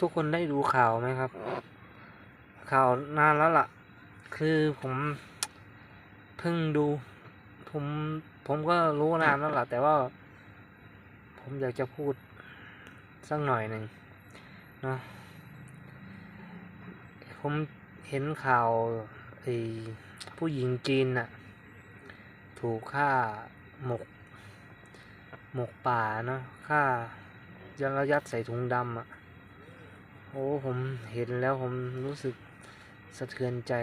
ทุกคนได้ดูข่าวไหมครับ ข่าวนานแล้วล่ะ คือผมเพิ่งดู ผมผมก็รู้นานแล้วล่ะ แต่ว่า ผมอยากจะพูดสักหน่อยหนึ่งเนาะผมเห็นข่าวไอ้ผู้หญิงจีนน่ะ ถูกฆ่าหมก หมกป่าเนาะฆ่ายัดยัดใส่ถุงดำอะ โอ้ผมเห็นแล้วผมรู้สึกสะเทือนใจ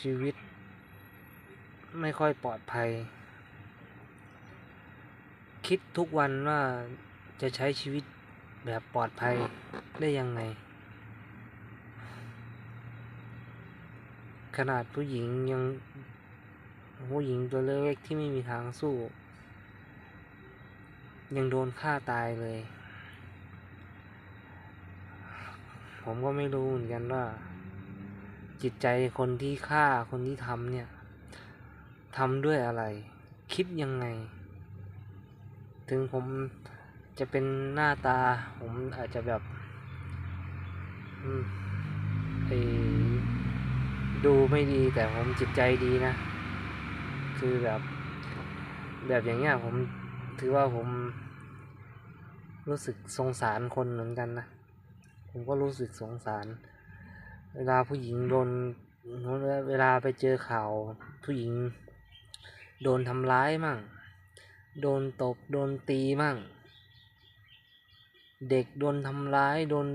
ชีวิต ไม่ค่อยปลอดภัย คิดทุกวันว่าจะใช้ชีวิตแบบปลอดภัยได้ยังไง ขนาดผู้หญิงยังผู้หญิงตัวเล็กๆที่ไม่มีทางสู้ ยังโดนฆ่าตายเลย ผมก็ไม่รู้เหมือนกันว่า จิตใจคนที่ฆ่าคนที่ทำเนี่ยทำด้วยอะไร คิดยังไง ถึงผมจะเป็นหน้าตา ผมอาจจะแบบไอดูไม่ดีแต่ผมจิตใจดีนะ คือแบบ แบบอย่างเงี้ยผมถือว่าผมรู้สึกสงสารคนเหมือนกันนะ ผมก็รู้สึกสงสาร เวลาผู้หญิงโดนเวลาไปเจอข่าวผู้หญิง โดนทำร้ายมั่ง โดนตบโดนตีมั่ง เด็กโดนทำร้ายโดน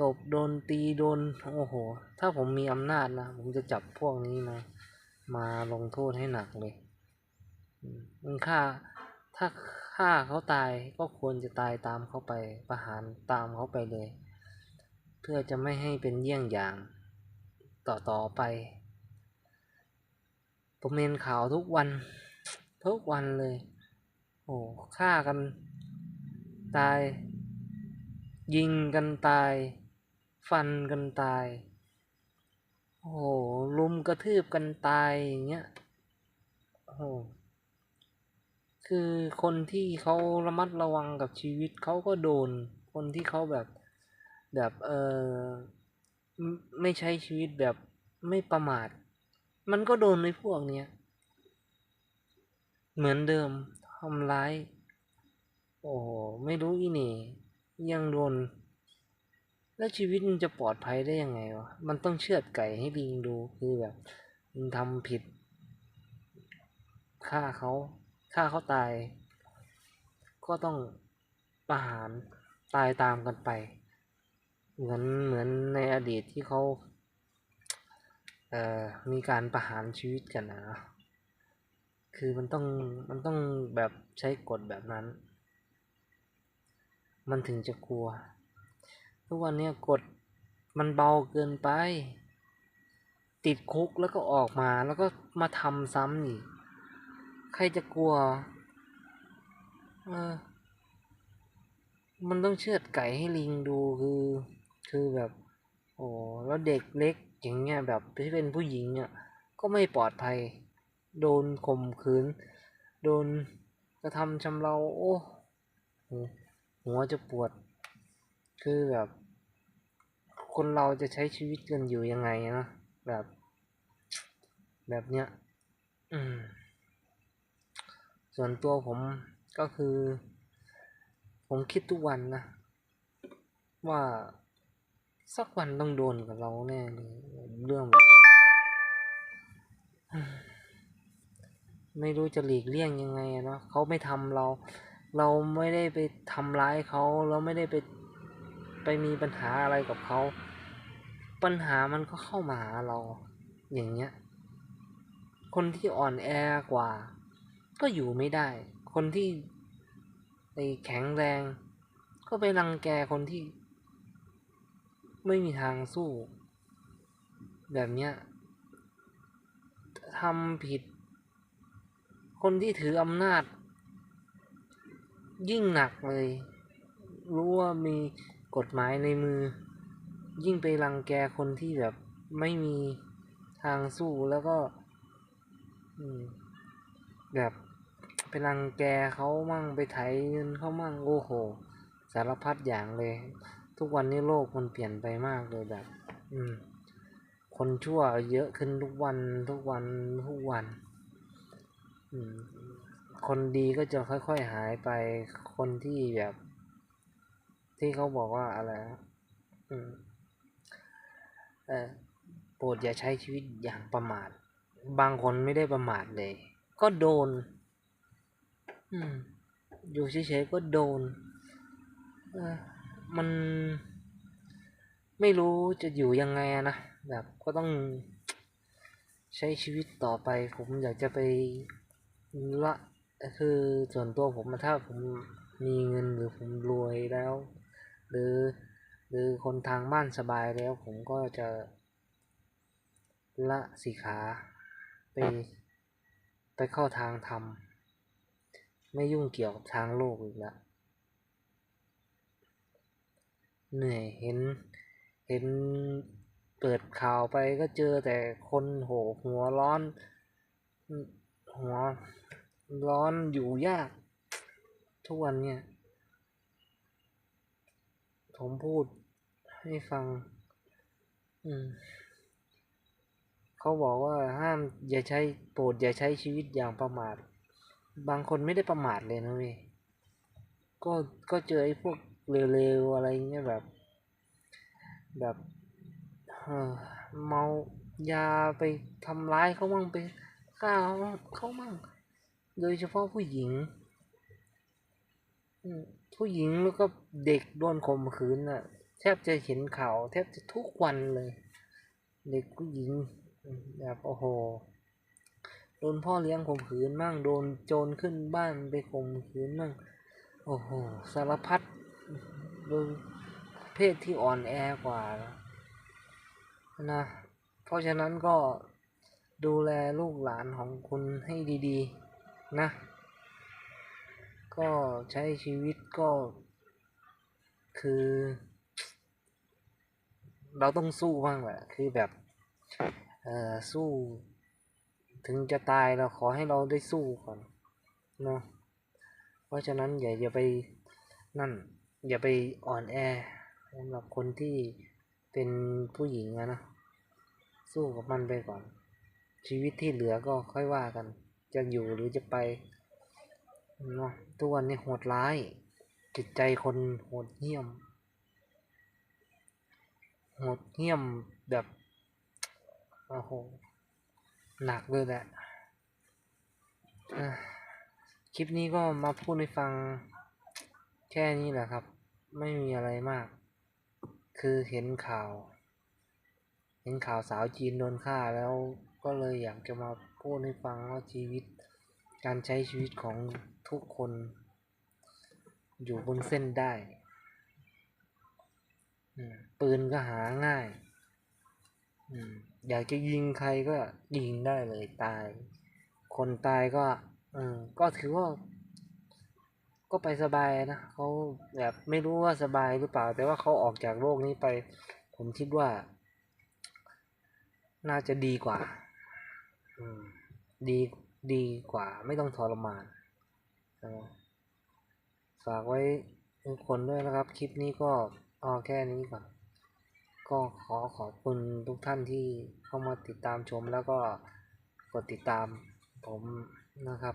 ตบโดนตีโดนโอ้โห ถ้าผมมีอำนาจนะผมจะจับพวกนี้มามาลงโทษให้หนักเลยมมันฆ่าถ้าฆ่าเขาตายก็ควรจะตายตามเขาไปประหารตามเขาไปเลย เพื่อจะไม่ให้เป็นเยี่ยงอย่างต่อต่อไป ผมเห็นข่าวทุกวัน ทุกวันเลย โอ้ฆ่ากันตาย ยิงกันตาย ฟันกันตาย โอ้โหลุมกระทืบกันตายอย่างเงี้ยโอ้โหคือคนที่เขาระมัดระวังกับชีวิตเขาก็โดน คนที่เขาแบบ แบบเออไม่ใช้ชีวิตแบบไม่ประมาท มันก็โดนในพวกเนี้ย เหมือนเดิมทำร้าย โอ้โห ไม่รู้อีเหน่ยังโดน แล้วชีวิตมันจะปลอดภัยได้ยังไงวะ มันต้องเชือดไก่ให้ลิงดูคือแบบมันทำผิดฆ่าเขาฆ่าเขาตาย ก็ต้องประหารตายตามกันไป เหมือนเหมือนในอดีตที่เขาเอ่อมีการประหารชีวิตกันนะคือมันต้องมันต้องแบบใช้กฎแบบนั้น มันถึงจะกลัว ทุกวันนี้กฎมันเบาเกินไป ติดคุกแล้วก็ออกมาแล้วก็มาทำซ้ำอีก ใครจะกลัว เออ มันต้องเชือดไก่ให้ลิงดูคือ คือแบบ โอ้แล้วเด็กเล็กอย่างเงี้ยแบบที่เป็นผู้หญิงอะก็ไม่ปลอดภัย โดนข่มขืน โดนกระทำชำเราโอ้หัวจะปวด คือแบบ คนเราจะใช้ชีวิตกันอยู่ยังไงนะแบบ แบบเนี้ยส่วนตัวผมก็คือ ผมคิดทุกวันนะ ว่า สักวันต้องโดนกับเราแน่เลยเรื่องแบบไม่รู้จะหลีกเลี่ยงยังไงเนาะเขาไม่ทำเรา เราไม่ได้ไปทำร้ายเขาเราไม่ได้ไปไปมีปัญหาอะไรกับเขาปัญหามันก็เข้ามาหาเรา อย่างเงี้ย คนที่อ่อนแอกว่า ก็อยู่ไม่ได้ คนที่ไอแข็งแรง ก็ไปรังแกคนที่ ไม่มีทางสู้ แบบเนี้ยทำผิด คนที่ถืออำนาจ ยิ่งหนักเลย รู้ว่ามีกฎหมายในมือ ยิ่งไปรังแกคนที่แบบไม่มีทางสู้แล้วก็แบบไปรังแกเขามั่งไปไถเงินเขามั่งโอ้โห สารพัดอย่างเลย ทุกวันนี้โลกมันเปลี่ยนไปมากเลยแบบ อืม คนชั่วเยอะขึ้นทุกวันทุกวันทุกวัน อืม คนดีก็จะค่อยๆหายไป คนที่แบบ ที่เขาบอกว่าอะไรอืมเออโปรดอย่าใช้ชีวิตอย่างประมาท บางคนไม่ได้ประมาทเลย ก็โดน อืม อยู่เฉยๆก็โดน เออ มันไม่รู้จะอยู่ยังไงนะ แบบก็ต้องใช้ชีวิตต่อไป ผมอยากจะไปละคือส่วนตัวผมถ้าผมมีเงินหรือผมรวยแล้ว หรือหรือคนทางบ้านสบายแล้ว ผมก็จะละสิกขาไปไปเข้าทางธรรมไม่ยุ่งเกี่ยวกับทางโลกอีกแล้ว เหนื่อยเห็น เห็นเปิดข่าวไปก็เจอแต่คนโหหัวร้อน หัวร้อนอยู่ยาก ทุกวันเนี่ย ผมพูดให้ฟัง อืมเขาบอกว่าห้ามอย่าใช้โปรดอย่าใช้ชีวิตอย่างประมาท บางคนไม่ได้ประมาทเลยนะเว้ยก็ก็เจอไอ้พวก เร็วๆอะไรเงี้ยแบบ แบบเมายาไปทำร้ายเขามั่งไปฆ่าเขามั่งโดยเฉพาะผู้หญิง ผู้หญิงแล้วก็เด็กโดนข่มขืนน่ะ แทบจะเห็นข่าวแทบจะทุกวันเลย เด็กผู้หญิงแบบโอ้โหโดนพ่อเลี้ยงข่มขืนมั่งโดนโจรขึ้นบ้านไปข่มขืนมั่งโอ้โหสารพัด ดยเพศที่อ่อนแอกว่านะเพราะฉะนั้นก็ดูแลลูกหลานของคุณให้ดีๆนะ ก็ใช้ชีวิตก็คือ เราต้องสู้บ้างแหละคือแบบเออสู้ ถึงจะตายเราขอให้เราได้สู้ก่อนเนาะเพราะฉะนั้นอย่าอย่าไปนั่น อย่าไปอ่อนแอสำหรับคนที่เป็นผู้หญิงอะนะ สู้กับมันไปก่อน ชีวิตที่เหลือก็ค่อยว่ากัน จะอยู่หรือจะไปเนาะทุกวันนี้โหดร้าย จิตใจคนโหดเหี้ยม โหดเหี้ยมแบบโอ้โหหนักเลยแหละคลิปนี้ก็มาพูดให้ฟัง แค่นี้แหละครับ ไม่มีอะไรมาก คือเห็นข่าว เห็นข่าวสาวจีนโดนฆ่าแล้วก็เลยอยากจะมาพูดให้ฟังว่าชีวิต การใช้ชีวิตของทุกคน อยู่บนเส้นได้ ปืนก็หาง่าย อยากจะยิงใครก็ยิงได้เลยตาย คนตายก็ก็ถือว่า ก็ไปสบายนะเขาแบบไม่รู้ว่าสบายหรือเปล่า แต่ว่าเขาออกจากโลกนี้ไป ผมคิดว่า น่าจะดีกว่าอืมดีดีกว่า ไม่ต้องทรมานฝากไว้ทุกคนด้วยนะครับ คลิปนี้ก็เอาแค่นี้ก่อน ก็ขอขอบคุณทุกท่านที่เข้ามาติดตามชมแล้วก็กดติดตามผมนะครับ